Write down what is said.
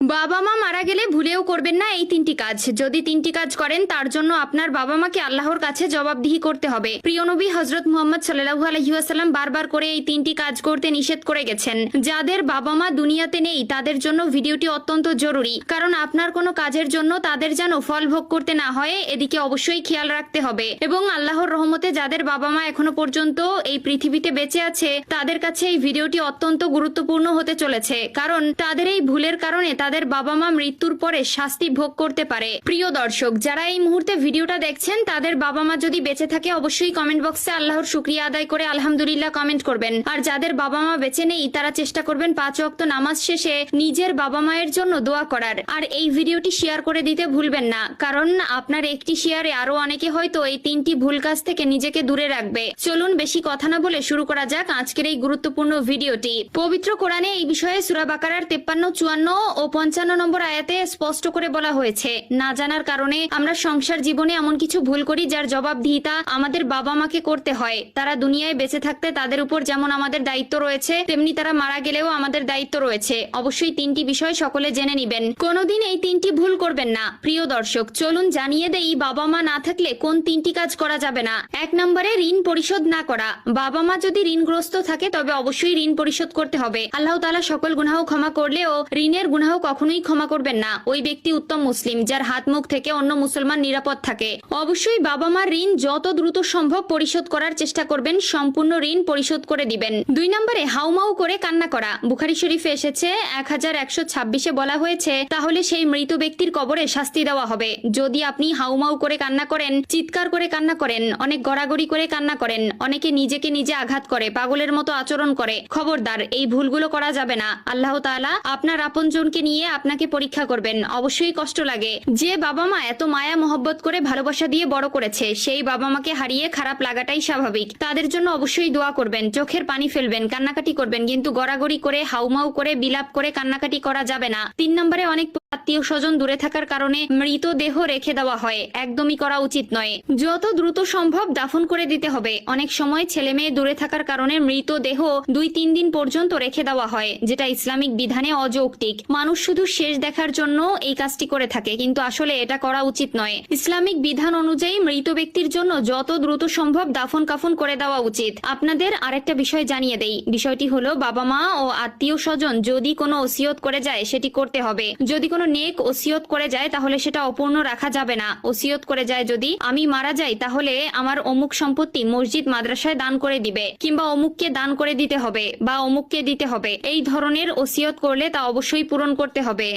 বাবা মা মারা গেলে ভুলেও করবেন না এই তিনটি কাজ। যদি তিনটি কাজ করেন, তার জন্য আপনার বাবা মাকে আল্লাহর কাছে জবাবদিহি করতে হবে। প্রিয় নবী হজরত মোহাম্মদ সাল্লাহু আলহিউসাল্লাম বারবার করে এই তিনটি কাজ করতে নিষেধ করে গেছেন। যাদের বাবা মা দুনিয়াতে নেই, তাদের জন্য ভিডিওটি অত্যন্ত জরুরি। কারণ আপনার কোনো কাজের জন্য তাদের যেন ফল ভোগ করতে না হয়, এদিকে অবশ্যই খেয়াল রাখতে হবে। এবং আল্লাহর রহমতে যাদের বাবা মা এখনও পর্যন্ত এই পৃথিবীতে বেঁচে আছে, তাদের কাছে এই ভিডিওটি অত্যন্ত গুরুত্বপূর্ণ হতে চলেছে। কারণ তাদের এই ভুলের কারণে তাদের বাবা মা মৃত্যুর পরে শাস্তি ভোগ করতে পারে। প্রিয় দর্শক, যারা এই মুহূর্তে ভিডিওটা দেখছেন, তাদের বাবা মা যদি বেঁচে থাকে, অবশ্যই কমেন্ট বক্সে আল্লাহর শুক্রিয়া আদায় করে আলহামদুলিল্লাহ কমেন্ট করবেন। আর যাদের বাবা মা বেঁচে নেই, তারা চেষ্টা করবেন পাঁচ ওয়াক্ত নামাজ শেষে নিজের বাবা মায়ের জন্য দোয়া করার। আর এই ভিডিওটি শেয়ার করে দিতে ভুলবেন না, কারণ আপনার একটি শেয়ারে আরও অনেকে হয়তো এই তিনটি ভুল কাজ থেকে নিজেকে দূরে রাখবে। চলুন বেশি কথা না বলে শুরু করা যাক আজকের এই গুরুত্বপূর্ণ ভিডিওটি। পবিত্র কোরআনে এই বিষয়ে সুরা বাকারার তেপ্পান্ন, চুয়ান্ন ও পঞ্চান্ন নম্বর আয়াতে স্পষ্ট করে বলা হয়েছে, না জানার কারণে আমরা সংসার জীবনে এমন কিছু ভুল করি যার জবাবদিহিতা আমাদের বাবা মাকে করতে হয়। তারা দুনিয়ায় বেঁচে থাকতে তাদের উপর যেমন আমাদের দায়িত্ব রয়েছে, তেমনি তারা মারা গেলেও আমাদের দায়িত্ব রয়েছে। অবশ্যই তিনটি বিষয় সকলে জেনে নিবেন। কোনোদিন এই তিনটি ভুল করবেন না। প্রিয় দর্শক, চলুন জানিয়ে দেই বাবা মা না থাকলে কোন তিনটি কাজ করা যাবে না। এক নম্বরে ঋণ পরিশোধ না করা। বাবা মা যদি ঋণগ্রস্ত থাকে, তবে অবশ্যই ঋণ পরিশোধ করতে হবে। আল্লাহ তালা সকল গুনাহ ক্ষমা করলেও ঋণের গুনাহ কখনোই ক্ষমা করবেন না। ওই ব্যক্তি উত্তম মুসলিম, যার হাত মুখ থেকে অন্য মুসলমান নিরাপদ থাকে। অবশ্যই বাবা মার ঋণ যত দ্রুত সম্ভব পরিশোধ করার চেষ্টা করবেন, সম্পূর্ণ ঋণ পরিশোধ করে দিবেন। দুই নম্বরে, হাউমাউ করে কান্না করা। বুখারি শরীফে এসেছে, এক হাজার একশো ছাব্বিশে বলা হয়েছে, তাহলে সেই মৃত ব্যক্তির কবরে শাস্তি দেওয়া হবে। যদি আপনি হাউমাউ করে কান্না করেন, চিৎকার করে কান্না করেন, অনেক গড়াগড়ি করে কান্না করেন, অনেকে নিজেকে নিজে আঘাত করে, পাগলের মতো আচরণ করে। খবরদার, এই ভুলগুলো করা যাবে না। আল্লাহ তাআলা আপনার আপনজনকে নিয়ে আপনাকে পরীক্ষা করবেন। অবশ্যই কষ্ট লাগে। যে বাবা মা এত মায়া মহব্বত করে ভালোবাসা দিয়ে বড় করেছে, সেই বাবা মাকে হারিয়ে খারাপ লাগাটাই স্বাভাবিক। তাদের জন্য অবশ্যই দোয়া করবেন, চোখের পানি ফেলবেন, কান্নাকাটি করবেন, কিন্তু গড়াগড়ি করে, হাউমাউ করে, বিলাপ করে কান্নাকাটি করা যাবে না। তিন নম্বরে অনেক আত্মীয় স্বজন দূরে থাকার কারণে মৃতদেহ রেখে দেওয়া হয়। একদমই করা উচিত নয়। যত দ্রুত সম্ভব দাফন করে দিতে হবে। অনেক সময় ছেলে মেয়ে দূরে থাকার কারণে মৃতদেহ দুই তিন দিন পর্যন্ত রেখে দেওয়া হয়, যেটা ইসলামিক বিধানে অযৌক্তিক। মানুষ শুধু শেষ দেখার জন্য এই কাজটি করে থাকে, কিন্তু আসলে এটা করা উচিত নয়। ইসলামিক বিধান অনুযায়ী মৃত ব্যক্তির জন্য যত দ্রুত সম্ভব দাফন কাফন করে দেওয়া উচিত। আপনাদের আরেকটা বিষয় জানিয়ে দেই। বিষয়টি হলো বাবা মা ও আত্মীয় স্বজন যদি কোনো ওসিয়ত করে যায়, সেটি করতে হবে। যদি কোনো নেক ওসিয়ত করে যায়, তাহলে সেটা অপূর্ণ রাখা যাবে না। ওসিয়ত করে যায় যদি আমি মারা যাই, তাহলে আমার অমুক সম্পত্তি মসজিদ মাদ্রাসায় দান করে দিবে, কিংবা অমুককে দান করে দিতে হবে বা অমুককে দিতে হবে। এই ধরনের ওসিয়ত করলে তা অবশ্যই পূরণ করতে হবে।